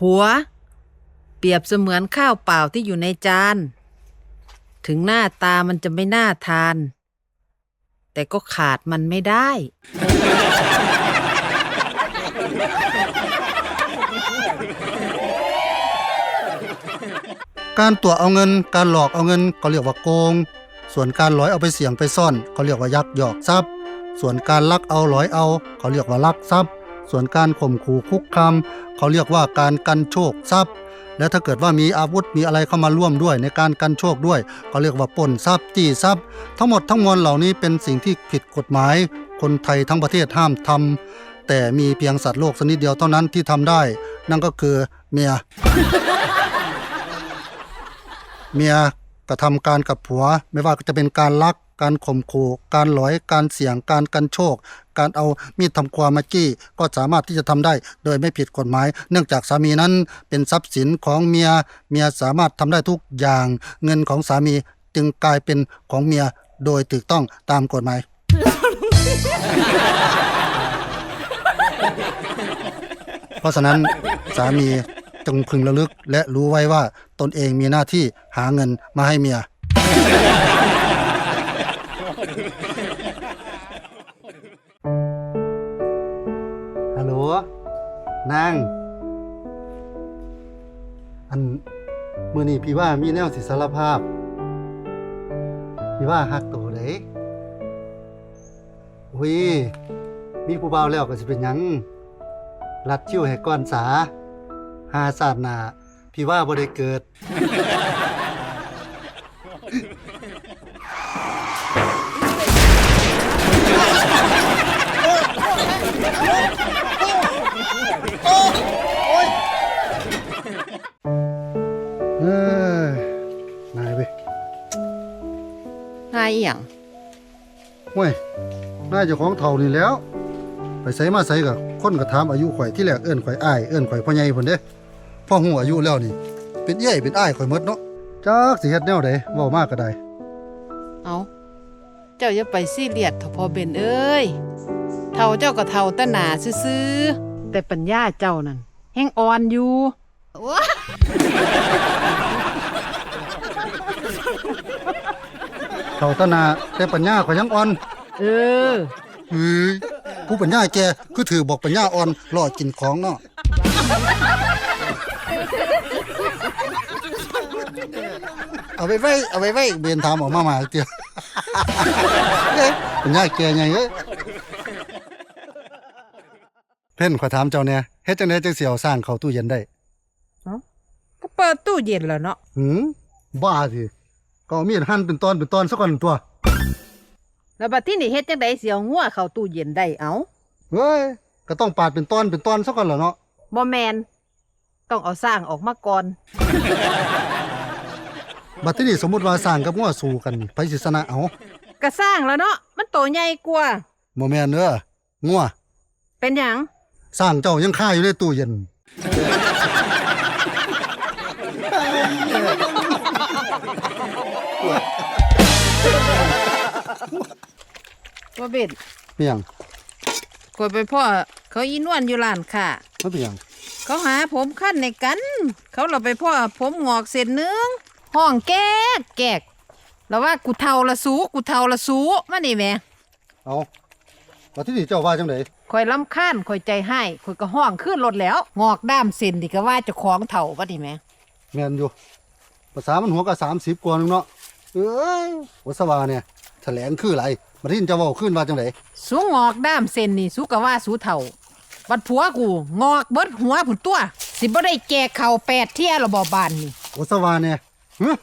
ผัว เปรียบเสมือนข้าวเปล่าที่อยู่ในจาน ถึงหน้าตามันจะไม่น่าทาน แต่ก็ขาดมันไม่ได้ การตัวเอาเงิน การหลอกเอาเงินก็เรียกว่าโกง ส่วนการลอยเอาไปเสี่ยงไปซ่อนเขาเรียกว่ายักยอกทรัพย์ ส่วนการลักเอาลอยเอาเขาเรียกว่าลักทรัพย์ ส่วนการข่มขู่คุกคามเขาเรียกว่าการกันโชคทรัพย์ และถ้าเกิดว่ามีอาวุธมีอะไรเข้ามาร่วมด้วยในการกันโชคด้วยก็เรียกว่าปล้นทรัพย์จี้ทรัพย์ ทั้งหมดทั้งมวลเหล่านี้เป็นสิ่งที่ผิดกฎหมาย คนไทยทั้งประเทศห้ามทำแต่มีเพียงสัตว์โลกชนิดเดียวเท่านั้นที่ทำได้ นั่นก็คือเมีย เมีย กระทำการกับผัว ไม่ว่าจะเป็นการลักการข่มขู่การหลอยการเสี่ยงการกันโชค การเอามีดทำความมาจี้ก็สามารถที่จะทำได้ โดยไม่ผิดกฎหมาย เนื่องจากสามีนั้นเป็นทรัพย์สินของเมียเมียสามารถทำได้ทุกอย่าง เงินของสามีจึงกลายเป็นของเมียโดยถูกต้องตามกฎหมาย เพราะฉะนั้นสามี จงพึงระลึกและรู้ไว้ว่าตนเองมีหน้าที่หาเงินมาให้เมีย ฮัลโหลนาง อันมื่อนี้พี่ว่ามีแนวสิสารภาพ พี่ว่าฮักโตเด้วิมีผู้บ่าวแล้วก็สิเป็นหยังรัดชิวให้ก้อนสา หาศาสตร์หนาพี่ว่าบ่ได้เกิด เอ้ยนายเว้ยนายอหย่างห้วยนายเจ้าของเท่านี่แหล้ว ไปใส่มาใส่กับคนก็ถามอายุข่อยที่แรกเอิ้นข่อยอ้ายเอิ้นข่อยพ่อใหญ่พุ่นเด้ พอฮู้อายุแล้วนี่ เป็นเอี้ยเป็นอ้ายข่อยหมดเนาะจักสิเฮ็ดแนวใดเว้ามากก็ได้ เอาเจ้าอย่าไปซีเรียสเถอะพอเบนเอ้ยเท่าเจ้าก็เท่าแตหนาซื่อๆแต่ปัญญาเจ้านั่นแห้งอ่อนอยู่เท่าตะนาแต่ปัญญาข่อยยังอ่อนเออ เฮ้ยผู้ปัญญาแกคือถือบอกปัญญาอ่อนรอกินของเนาะ เอาไปไว้เอาไปไว้เบนถามออกมามาเตียวเอ้ยปัญญาแกไงเอ้ยเพ่นขอยถามเจ้าเนี่ยเฮ็ดจังไดจังสิเอาสร้างเข้าตู้เย็นได้ก็เปิดตู้เย็นแล้วเนาะหืมบ้าสิก็เอามีดหั่นเป็นตอนเป็นตอนซะก่อนตัว แล้วบัดที่นี่เฮ็ดจังไดเสียวงัวเข้าตู้เย็นได้เอาเฮ้ยก็ต้องปาดเป็นตอนเป็นตอนซะก่อนแหละเนาะบ่แมน ต้องเอาสร้างออกมาก่อน บัดที่นี่สมมุติว่าสร้างกับงัวสู้กันนี่ไผสิชนะเอาก็สร้างแล้วเนาะมันโตใหญ่กว่าบ่แม่นเด้องัวเป็นหยังสร้างเจ้ายังค่าอยู่ในตู้เย็น ว่าเบ็ดเป็นหยังกดไปพ่อเขาอีนวลอยู่ร้านค่ะ มันเป็นหยัง เขาหาผมขั้นในกัน เขาเราไปพ่อผมงอกเส้นหนึงห้องแก๊กแก๊กแล้วว่ากูเท่าละสูกูเท่าละสูมานี่แหม่เอาบัดที่นี่เจ้าว่าจังไดข่อยลำคาญข่อยใจให้ข่อยก็ห้องขึ้นรถแล้ว งอกด้ามเส้นดิก็ว่าเจะของเท่าว่านี่แหม่แม่นอยู่ ภาษามันหัวก็30กว่านึงเนาะเอ้ยวัสวาเนี่ยแถลงคืออะไรบัดที่นี่เจ้าเว้าขึ้นว่าจังไดสูงอกด้ามเส้นนี่สูก็ว่าสูเท่า บัดผัวกู งอกเบิดหัวผุนตัว สิบ่ได้แจกเข่าวแปดเที่ยระบอบานนี่วัสวาเนี่ยฮะ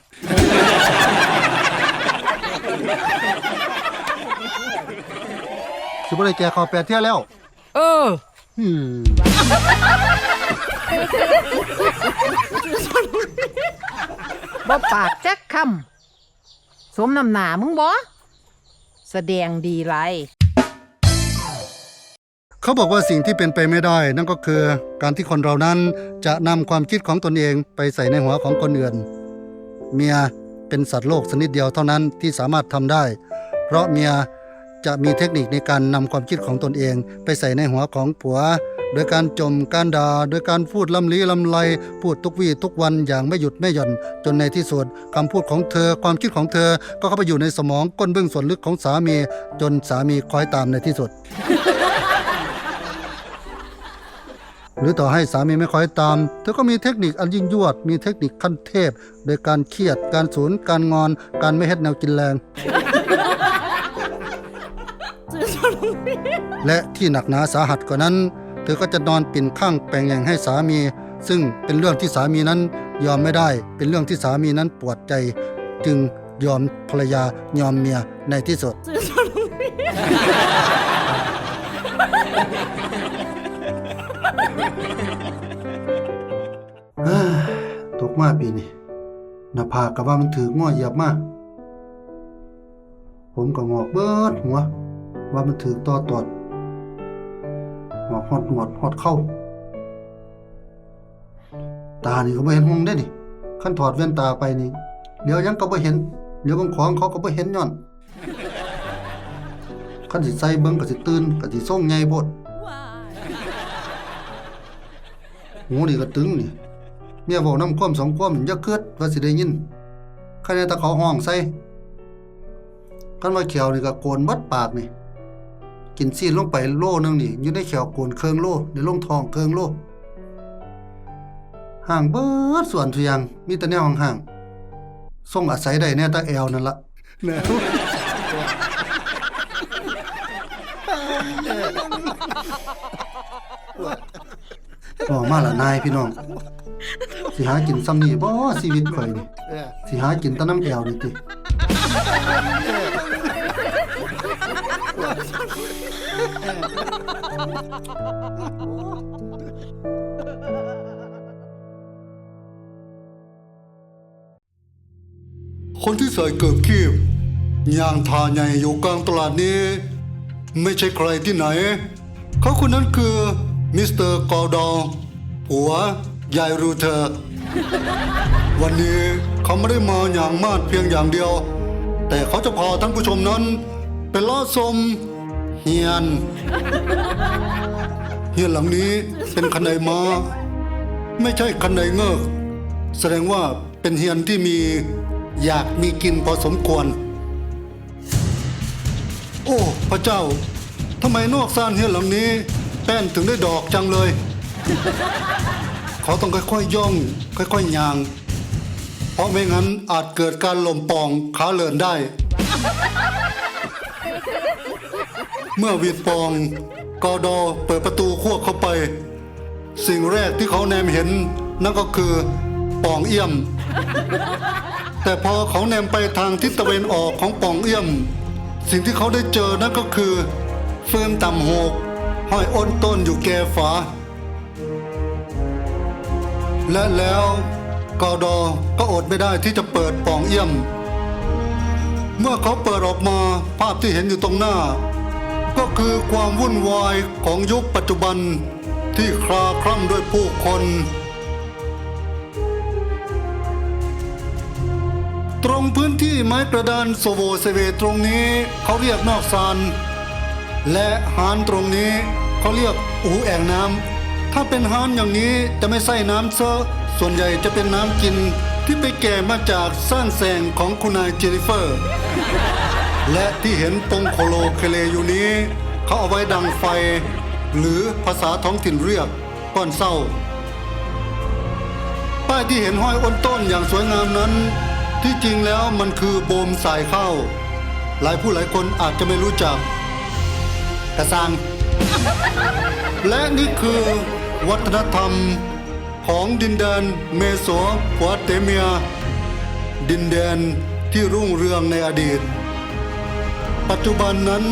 สิบ่ได้แก่ข้าวแปดเที่ยแล้วเอออืมบ่ปากจักคำสมน้ำหนามึงบ่แสดงดีไร เขาบอกว่าสิ่งที่เป็นไปไม่ได้ นั่นก็คือการที่คนเรานั้นจะนำความคิดของตนเองไปใส่ในหัวของคนอื่น เมียเป็นสัตว์โลกชนิดเดียวเท่านั้นที่สามารถทำได้ เพราะเมียจะมีเทคนิคในการนำความคิดของตนเอง ไปใส่ในหัวของผัว โดยการจมการด่าโดยการพูดลำลีลำไรพูดทุกวี่ทุกวันอย่างไม่หยุดไม่หย่อน จนในที่สุดคำพูดของเธอ ความคิดของเธอ ก็เข้าไปอยู่ในสมองก้นเบื้องส่วนลึกของสามี จนสามีคอยตามในที่สุด หรือต่อให้สามีไม่คอยตาม เธอก็มีเทคนิคอันยิ่งยวด มีเทคนิคขั้นเทพ โดยการเครียด การสูญการงอน การไม่เฮ็ดแนวกินแรง และที่หนักหนาสาหัสกว่านั้น เธอก็จะนอนปิ่นข้างแปลงแยงให้สามี ซึ่งเป็นเรื่องที่สามีนั้นยอมไม่ได้ เป็นเรื่องที่สามีนั้นปวดใจ จึงยอมภรรยายอมเมียในที่สุด เอ้ยตกมาปีนี้หน้าผากกับว่ามันถือง้อเหยียบมากผมก็งอกเบิดหัว ว่ามันถือต่อตอดงอกหอดหนวดหอดเข้า ตานี่ก็บ่เห็นหงได้นี่ขั้นถอดแว่นตาไปนี่เดี๋ยวยังก็บ่เห็นเดี๋ยวบางของเขาก็บ่เห็นย้อนขั้นสิใส่เบิ่งก็สิตื่นก็สิส่งใหญ่โพด หูนี่ก็ตึงนี่เมียบอกน้ำความสองความอย่าเกิดว่าสิได้ยินใครในตะเขาห้องใส่กันว่าเขียวนี่ก็โกนบัดปากนี่กินซีนลงไปโลนึงนี่อยู่ในเขียวโกนเครื่องโลในลงทองเครื่องโลห่างเบิดส่วนทุกอย่างมีแต่แนวห่างๆส่งอาศัยได้แน่ตาแอวนั่นละแนว บอกมาละนายพี่น้องสิหากินซ้ำนี่บ่ชีวิตข่อยนี่สิหากินแตะน้ำแอวนี่ติคนที่ใส่เกิบคีบยางทาใหญ่อยู่กลางตลาดนี้ ไม่ใช่ใครที่ไหน เขาคนนั้นคือ มิสเตอร์กอร์ดองผัวยายรูเธอร์วันนี้เขาไม่ได้มาอย่างมาดเพียงอย่างเดียว แต่เขาจะพาท่านผู้ชมนั้น ไปล่อชมเฮียน เฮียนหลังนี้เป็นคันไดมาไม่ใช่คันไดเงือกแสดงว่าเป็นเฮียนที่มีอยากมีกินพอสมควร โอ้ พระเจ้าทำไมนอกซ่านเฮียนหลังนี้ แป้นถึงได้ดอกจังเลย เขาต้องค่อยๆย่อง ค่อยๆย่าง เพราะไม่งั้นอาจเกิดการลมปองขาเลินได้ เมื่อวีดปองกอดอเปิดประตูควบเข้าไป สิ่งแรกที่เขาแนมเห็น นั่นก็คือปองเอี่ยม แต่พอเขาแนมไปทางทิศตะวันออกของปองเอี่ยม สิ่งที่เขาได้เจอนั่นก็คือเฟืองต่ำโหก ห้อยอ้นต้นอยู่แก่ฝา และแล้วกอดอก็อดไม่ได้ที่จะเปิดปองเอี่ยม เมื่อเขาเปิดออกมาภาพที่เห็นอยู่ตรงหน้า ก็คือความวุ่นวายของยุคปัจจุบันที่คลาคล่ำด้วยผู้คนตรงพื้นที่ไม้กระดานโซโวเซเวตรงนี้เขาเรียกนอกซาน และหานตรงนี้เขาเรียกอูแอ่งน้ำถ้าเป็นหานอย่างนี้จะไม่ใส่น้ำเซอะส่วนใหญ่จะเป็นน้ำกินที่ไปแก่มาจากสร้างแสงของคุณนายเจนนิเฟอร์ และที่เห็นตรงโคโลเคเลอยู่นี้ เขาเอาไว้ดังไฟ หรือภาษาท้องถิ่นเรียกก้อนเศร้า ป้ายที่เห็นห้อยอ้นต้นอย่างสวยงามนั้น ที่จริงแล้วมันคือโบมสายข้าวหลายผู้หลายคนอาจจะไม่รู้จัก กระซัง และนี่คือวัฒนธรรมของดินแดนเมโสโปเตเมีย ดินแดนที่รุ่งเรืองในอดีต ปัจจุบันนั้น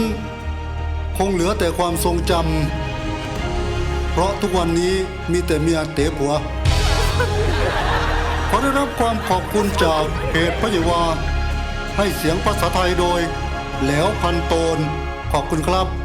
คงเหลือแต่ความทรงจำเพราะทุกวันนี้มีแต่เมียเตะผัวขอได้รับความขอบคุณจากเพจพระยวาให้เสียงภาษาไทยโดย แล้วพันโตน ขอบคุณครับ